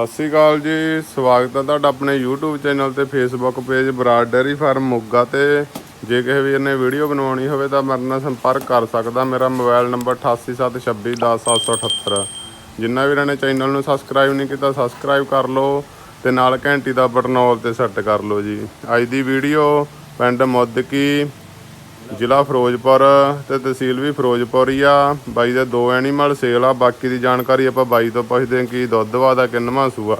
ਸਤਿ ਸ੍ਰੀ ਅਕਾਲ ਜੀ। ਸਵਾਗਤ ਹੈ ਤੁਹਾਡਾ ਆਪਣੇ YouTube ਚੈਨਲ ਤੇ Facebook ਪੇਜ ਬਰਾਡ ਡੇਅਰੀ ਫਾਰਮ ਮੋਗਾ ਤੇ। ਜੇ ਕਿਸੇ ਵੀਰ ਨੇ ਵੀਡੀਓ ਬਣਾਉਣੀ ਹੋਵੇ ਤਾਂ ਮੇਰੇ ਨਾਲ ਸੰਪਰਕ ਕਰ ਸਕਦਾ। ਮੇਰਾ ਮੋਬਾਈਲ ਨੰਬਰ 8876210778 ਜਿੰਨਾ ਵੀਰਾਂ ਨੇ ਚੈਨਲ ਨੂੰ ਸਬਸਕ੍ਰਾਈਬ ਨਹੀਂ ਕੀਤਾ ਸਬਸਕ੍ਰਾਈਬ ਕਰ ਲਓ ਤੇ ਨਾਲ ਘੰਟੀ ਦਾ ਬਟਨ ਆਲ ਤੇ ਸੈੱਟ ਕਰ ਲਓ ਜੀ। ਅੱਜ ਦੀ ਵੀਡੀਓ ਪਿੰਡ ਮੁੱਦਕੀ ਜ਼ਿਲ੍ਹਾ ਫਿਰੋਜ਼ਪੁਰ ਤੇ ਤਹਿਸੀਲ ਵੀ ਫਿਰੋਜ਼ਪੁਰ ਹੀ ਆ। ਬਾਈ ਦੇ ਦੋ ਐਨੀਮਲ ਸੇਲ ਆ। ਬਾਕੀ ਦੀ ਜਾਣਕਾਰੀ ਆਪਾਂ ਬਾਈ ਤੋਂ ਪੁੱਛਦੇ ਹਾਂ ਕਿ ਦੁੱਧ ਵਾਦਾ ਕਿੰਨਵਾਂ ਸੂਆ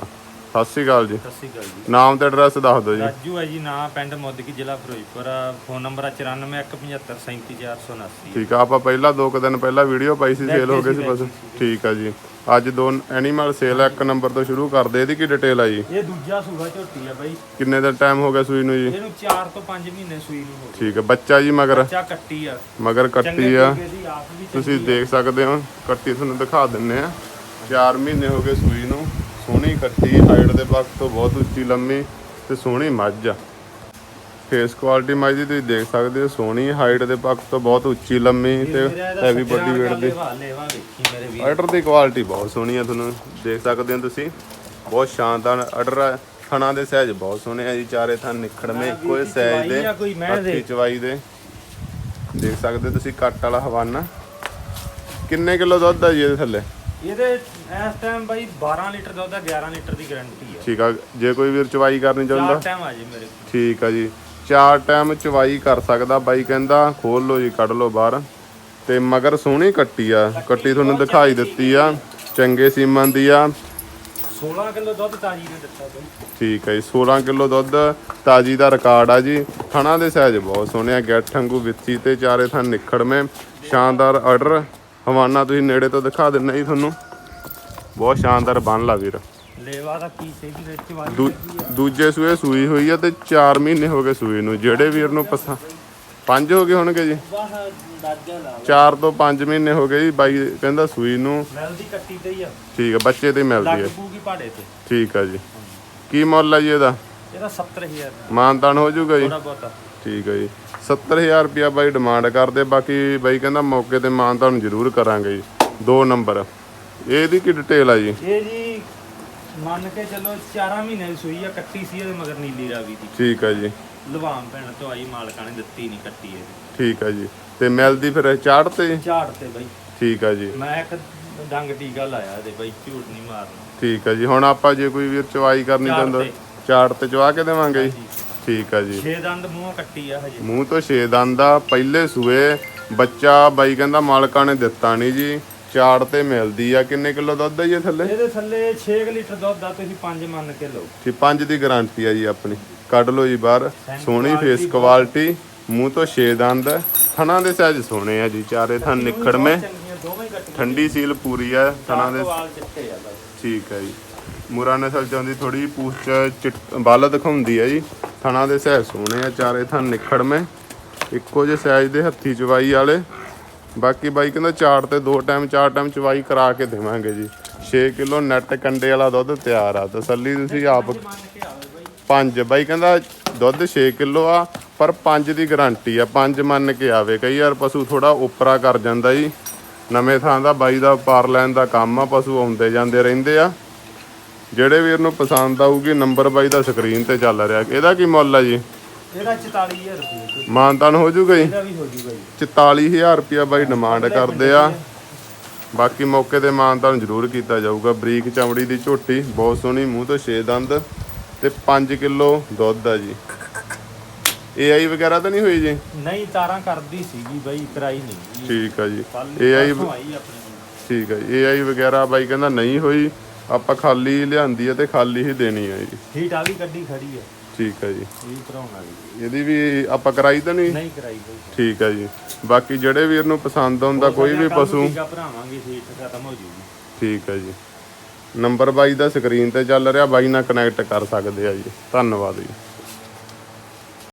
ਸਤਿ ਸ਼੍ਰੀ ਅਕਾਲ ਜੀ। ਸਤਿ ਸ਼੍ਰੀ ਅਕਾਲ ਜੀ। ਨਾਮ ਤੇ ਐਡਰੈਸ ਦੱਸ ਦਿਓ ਜੀ। ਰਾਜੂ ਹੈ ਜੀ ਨਾਂ ਪਿੰਡ ਮੁੱਦਕੀ ਜ਼ਿਲ੍ਹਾ ਫਿਰੋਜ਼ਪੁਰ। ਆ। ਫੋਨ ਨੰਬਰ ਆ 9417537479 ਠੀਕ ਆ ਆਪਾਂ ਪਹਿਲਾਂ ਦੋ ਕੁ ਦਿਨ ਪਹਿਲਾਂ ਵੀਡੀਓ ਪਾਈ ਸੀ ਸੇਲ ਹੋ ਗਈ ਸੀ ਬਸ। ਠੀਕ ਆ ਜੀ। ਅੱਜ ਦੋ ਐਨੀਮਲ ਸੇਲ ਇੱਕ ਨੰਬਰ ਤੋਂ ਸ਼ੁਰੂ ਕਰਦੇ ਇਹਦੀ ਕੀ ਡਿਟੇਲ ਆ ਜੀ? ਇਹ ਦੂਜਾ ਸੂਆ ਝੋਟੀ ਆ ਬਾਈ। ਕਿੰਨੇ ਦਿਨ ਟਾਈਮ ਹੋ ਗਿਆ ਸੂਈ ਨੂੰ ਜੀ? ਇਹਨੂੰ 4 ਤੋਂ 5 ਮਹੀਨੇ ਸੂਈ ਨੂੰ ਹੋ ਗਏ। ਠੀਕ ਆ ਬੱਚਾ ਜੀ ਮਗਰ? ਬੱਚਾ ਕੱਟੀ ਆ। ਮਗਰ ਕੱਟੀ ਆ। ਦੀ ਤੁਸੀਂ ਦੇਖ ਸਕਦੇ ਹੋ ਕੱਟੀ ਤੁਹਾਨੂੰ ਦਿਖਾ ਦਿੰਨੇ ਆ। 4 ਮਹੀਨੇ ਹੋ ਗਏ ਸੂਈ ਨੂੰ। ਸੋਹਣੀ ਕੱਟੀ ਹਾਈਟ ਦੇ ਪੱਖ ਤੋਂ ਬਹੁਤ ਉੱਚੀ ਲੰਮੀ ਤੇ ਸੋਹਣੀ ਮੱਝ ਆ। ਫੇਸ ਕੁਆਲਿਟੀ ਮੱਝ ਦੀ ਤੁਸੀਂ ਦੇਖ ਸਕਦੇ ਹੋ ਸੋਹਣੀ ਹਾਈਟ ਦੇ ਪੱਖ ਤੋਂ ਬਹੁਤ ਉੱਚੀ ਲੰਮੀ ਤੇ ਹੈਵੀ ਵੱਡੀ ਵੇਟ ਦੀ। ਆਰਡਰ ਦੀ ਕੁਆਲਿਟੀ ਬਹੁਤ ਸੋਹਣੀ ਆ ਤੁਹਾਨੂੰ ਦੇਖ ਸਕਦੇ ਹੋ ਤੁਸੀਂ। ਬਹੁਤ ਸ਼ਾਨਦਾਰ ਆਰਡਰ ਆ ਥਣਾ ਦੇ ਸਾਈਜ਼ ਬਹੁਤ ਸੋਹਣੇ ਆ ਜੀ ਚਾਰੇ ਥਣ ਨਿਖੜਵੇਂ ਕੋਈ ਸਾਈਜ਼ ਦੇ। ਹੱਥੀ ਚਵਾਈ ਦੇ। ਦੇਖ ਸਕਦੇ ਤੁਸੀਂ ਕੱਟ ਵਾਲਾ ਹਵਾਨਾ। ਕਿੰਨੇ ਕਿਲੋ ਦੁੱਧ ਆ ਜੀ ਇਹਦੇ ਥੱਲੇ? ਇਹਦੇ ਇਸ ਟਾਈਮ ਬਾਈ 12 ਲੀਟਰ ਦੁੱਧ ਦਾ 11 ਲੀਟਰ ਦੀ ਗਾਰੰਟੀ ਆ। ਠੀਕ ਆ ਜੇ ਕੋਈ ਵੀਰ ਚਵਾਈ ਕਰਨੀ ਚਾਹੁੰਦਾ? ਚਾਰ ਟਾਈਮ ਆ ਜੇ ਮੇਰੇ ਕੋਲ। ਠੀਕ ਆ ਜੀ। ਚਾਰ ਟਾਈਮ ਚਵਾਈ ਕਰ ਸਕਦਾ ਬਾਈ ਕਹਿੰਦਾ ਖੋਲ ਲਓ ਜੀ ਕੱਢ ਲਓ ਬਾਹਰ। ਤੇ ਮਗਰ ਸੋਹਣੀ ਕੱਟੀ ਆ ਕੱਟੀ ਤੁਹਾਨੂੰ ਦਿਖਾਈ ਦਿੱਤੀ ਆ ਚੰਗੇ ਸੀਮਨ ਦੀ ਆ। 16 ਕਿਲੋ ਦੁੱਧ ਤਾਜੀ ਨੇ ਦਿੱਤਾ ਬਾਈ। ਠੀਕ ਹੈ ਜੀ 16 ਕਿਲੋ ਦੁੱਧ ਤਾਜੀ ਦਾ ਰਿਕਾਰਡ ਆ ਜੀ। ਥਣਾ ਦੇ ਸਾਈਜ਼ ਬਹੁਤ ਸੋਹਣੇ ਆ ਗੱਠ ਵਾਂਗੂ ਵਿੱਚੀ ਤੇ ਚਾਰੇ ਥਣ ਨਿਖੜਵੇਂ। ਸ਼ਾਨਦਾਰ ਆਰਡਰ ਹਵਾਨਾ ਤੁਸੀਂ ਨੇੜੇ ਤੋਂ ਦਿਖਾ ਦਿੰਨੇ ਜੀ ਤੁਹਾਨੂੰ। ਬਹੁਤ ਸ਼ਾਨਦਾਰ ਬਣ ਲਾ ਵੀਰ। ਲੇਵਾ ਦਾ ਕੀ ਸਹੀ ਵਿੱਚ ਵਾਲੀ ਦੂ- ਦੂਜੇ ਸੂਏ ਸੂਈ ਹੋਈ ਆ ਤੇ 4 ਮਹੀਨੇ ਹੋ ਗਏ ਸੂਈ ਨੂੰ। ਜਿਹੜੇ ਵੀਰ ਨੂੰ ਪਸੰਦ ਪੰਜ ਹੋ ਗਏ ਹੋਣਗੇ ਜੀ। ਵਾਹ ਦਾਜਾ ਲਾ 4 ਤੋਂ 5 ਮਹੀਨੇ ਹੋ ਗਏ ਜੀ ਬਾਈ ਕਹਿੰਦਾ ਸੂਈ ਨੂੰ। ਮਿਲਦੀ ਕੱਟੀ ਤੇ ਹੀ ਆ। ਠੀਕ ਆ ਬੱਚੇ ਤੇ ਮਿਲਦੀ ਲੱਗ ਹੈ ਪੂਗੀ ਪਹਾੜੇ ਤੇ। ਠੀਕ ਆ ਜੀ। ਕੀ ਮੁੱਲ ਆ ਜੀ ਇਹਦਾ? ਇਹਦਾ 70000 ਮਾਨਤਾਨ ਹੋ ਜਾਊਗਾ ਜੀ। ਥੋੜਾ ਬਹੁਤਾ। ਠੀਕ ਹੈ ਜੀ। 70000 ਰੁਪਿਆ ਬਾਈ ਡਿਮਾਂਡ ਕਰਦੇ ਬਾਕੀ ਬਾਈ ਕਹਿੰਦਾ ਮੌਕੇ ਤੇ ਮਾਨ ਤੁਹਾਨੂੰ ਜ਼ਰੂਰ ਕਰਾਂਗੇ ਜੀ ਦੋ ਨੰਬਰ। ਇਹਦੀ ਕੀ ਡਿਟੇਲ ਆ ਜੀ? ਇਹ ਜੀ ਮੰਨ ਕੇ ਚੱਲੋ 4 ਮਹੀਨੇ ਦੀ ਸੂਈ ਆ ਕੱਟੀ ਸੀ ਇਹਦੇ ਮਗਰ ਨੀਲੀ ਰਾਵੀ ਦੀ। ਠੀਕ ਹੈ ਜੀ। ਲਵਾਮ ਭੈਣ ਤੋਂ ਆਈ ਮਾਲਕਾਂ ਨੇ ਦਿੱਤੀ ਨਹੀਂ ਕੱਟੀ ਇਹ ਠੀਕ ਹੈ ਜੀ। ਤੇ ਮਿਲਦੀ ਫਿਰ ਚਾੜ ਤੇ? ਝਾੜ ਤੇ ਬਾਈ। ਠੀਕ ਹੈ ਜੀ। ਮੈਂ ਇੱਕ ਡੰਗ ਟੀਕਾ ਲਾਇਆ ਇਹਦੇ ਬਾਈ ਝੂਠ ਨਹੀਂ ਮਾਰਨਾ। ਠੀਕ ਹੈ ਜੀ। ਹੁਣ ਆਪਾਂ ਜੇ ਕੋਈ ਵੀਰ ਚਵਾਈ ਕਰਨੀ ਚਾਹੁੰਦਾ। ਚਾੜ ਤੇ। ਚਵਾ ਕੇ ਦੇਵਾਂਗੇ ਜੀ। ਠੀਕ ਹੈ ਜੀ। ਛੇ ਦੰਦ ਮੂੰਹ ਕੱਟੀ ਆ ਹਜੇ। ਮੂੰਹ ਤੋਂ ਛੇ ਦੰਦ ਆ ਪਹਿਲੇ ਸੂਏ ਬੱਚਾ ਬਾਈ ਕਹਿੰਦਾ ਮਾਲਕਾਂ ਨੇ ਦਿੱਤਾ ਨਹੀਂ ਜੀ ਚਾੜ ਤੇ ਮਿਲਦੀ ਆ। ਕਿੰਨੇ ਕਿਲੋ ਦੁੱਧ ਆ ਜੀ ਇਹ ਥੱਲੇ? ਇਹਦੇ ਥੱਲੇ 6 ਲੀਟਰ ਦੁੱਧ ਆ ਤੁਸੀਂ 5 ਮੰਨ ਕੇ ਲਓ। ਠੀਕ ਪੰਜ ਦੀ ਗਾਰੰਟੀ ਆ ਜੀ ਆਪਣੀ। ਕੱਢ ਲਓ ਜੀ ਬਾਹਰ ਸੋਹਣੀ ਫੇਸ ਕੁਆਲਿਟੀ ਮੂੰਹ ਤੋਂ ਛੇ ਦੰਦ। ਥਣਾ ਦੇ ਸਾਈਜ਼ ਸੋਹਣੇ ਆ ਜੀ ਚਾਰੇ ਥਣ ਦੋਵੇਂ ਕੱਟੀਆਂ। ਠੰਡੀ ਸੀਲ ਪੂਰੀ ਆ ਥਣਾ ਦੇ ਆ ਠੀਕ ਹੈ ਜੀ। ਮੁਰਾ ਨਸਲ ਚ ਆਉਂਦੀ ਥੋੜੀ ਪੂਛ ਚ ਚਿੱਟ- ਬਲ ਦਿਖਾਉਂਦੀ ਆ ਜੀ। ਥਣਾ ਦੇ ਸਾਈਜ਼ ਸੋਹਣੇ ਆ, ਚਾਰੇ ਥਣ ਨਿਖੜਵੇਂ ਇੱਕੋ ਜਿਹੇ ਸਾਈਜ਼ ਦੇ ਹੱਥੀ ਚਵਾਈ ਵਾਲੇ। ਬਾਕੀ ਬਾਈ ਕਹਿੰਦਾ ਚਾਰ ਤੇ ਦੋ ਟਾਈਮ, ਚਾਰ ਟਾਈਮ ਚਵਾਈ ਕਰਾ ਕੇ ਦੇਵਾਂਗੇ ਜੀ। 6 ਕਿਲੋ ਨੈਟ ਕੰਡੇ ਵਾਲਾ ਦੁੱਧ ਤਿਆਰ ਆ। ਤਸੱਲੀ ਤੁਸੀਂ ਆਪ ਪੰਜ। ਬਾਈ ਕਹਿੰਦਾ ਦੁੱਧ 6 ਕਿਲੋ ਆ, ਪਰ ਪੰਜ ਦੀ ਗਾਰੰਟੀ ਆ। ਪੰਜ ਮੰਨ ਕੇ ਆਵੇ। ਕਈ ਵਾਰ ਪਸ਼ੂ ਥੋੜਾ ਉਪਰਾ ਕਰ ਜਾਂਦਾ ਜੀ। ਨਵੇਂ ਥਾਂ ਦਾ ਬਾਈ ਦਾ ਪਾਰ ਲੈਣ ਦਾ ਕੰਮ ਆ, ਪਸ਼ੂ ਆਉਂਦੇ ਜਾਂਦੇ ਰਹਿੰਦੇ ਆ। ਜਿਹੜੇ ਵੀਰ ਨੂੰ ਪਸੰਦ ਆਊਗੀ ਨੰਬਰ ਬਾਈ ਦਾ ਸਕਰੀਨ ਤੇ ਚੱਲ ਰਿਹਾ। ਇਹਦਾ ਕੀ ਮੁੱਲ ਆ ਜੀ? ਇਹਦਾ 44000 ਰੁਪਏ ਮਾਨਤਾਨ ਹੋ ਜੂਗਾ ਜੀ? ਇਹਦਾ ਵੀ ਹੋ ਜੂਗਾ ਜੀ। 44000 ਰੁਪਿਆ ਬਾਈ ਡਿਮਾਂਡ ਕਰਦੇ ਆ। ਬਾਕੀ ਮੌਕੇ ਤੇ ਮਾਨਤਾਨ ਜ਼ਰੂਰ ਕੀਤਾ ਜਾਊਗਾ। ਬਰੀਕ ਚਮੜੀ ਦੀ ਝੋਟੀ ਬਹੁਤ ਸੋਹਣੀ ਮੂੰਹ ਤੋਂ ਛੇ ਦੰਦ ਤੇ 5 ਕਿਲੋ ਦੁੱਧ ਆ ਜੀ। ਏਆਈ ਵਗੈਰਾ ਤਾਂ ਨਹੀਂ ਹੋਈ ਜੀ? ਨਹੀਂ ਤਾਰਾਂ ਕਰਦੀ ਸੀਗੀ ਬਾਈ ਕਰਾਈ ਨਹੀਂ ਠੀਕ ਆ ਜੀ। ਏਆਈ ਠੀਕ ਆ ਜੀ। ਏਆਈ ਵਗੈਰਾ ਬਾਈ ਕਹਿੰਦਾ ਨਹੀਂ ਹੋਈ। ਆਪਾਂ ਖਾਲੀ ਲਿਆਂਦੀ ਆ ਤੇ ਖਾਲੀ ਹੀ ਦੇਣੀ ਆ ਜੀ। ਹੀਟ ਆ ਵੀ ਗੱਡੀ ਖੜੀ ਆ। ਠੀਕ ਆ ਜੀ। ਇਹ ਭਰਾਉਣ ਵਾਲੀ। ਇਹਦੀ ਵੀ ਆਪਾਂ ਕਰਾਈ ਤਾਂ ਨਹੀਂ? ਨਹੀਂ ਕਰਾਈ ਬਾਈ ਠੀਕ ਆ ਜੀ। ਬਾਕੀ ਜਿਹੜੇ ਵੀਰ ਨੂੰ ਪਸੰਦ ਆਉਂਦਾ ਕੋਈ ਵੀ ਪਸ਼ੂ। ਭਰਾਵਾਂਗੇ ਖਤਮ ਹੋ ਜੂਗੀ। ਠੀਕ ਹੈ ਜੀ। ਨੰਬਰ ਬਾਈ ਦਾ ਸਕਰੀਨ ਤੇ ਚੱਲ ਰਿਹਾ ਬਾਈ ਨਾਲ ਕਨੈਕਟ ਕਰ ਸਕਦੇ ਆ ਜੀ। ਧੰਨਵਾਦ ਜੀ।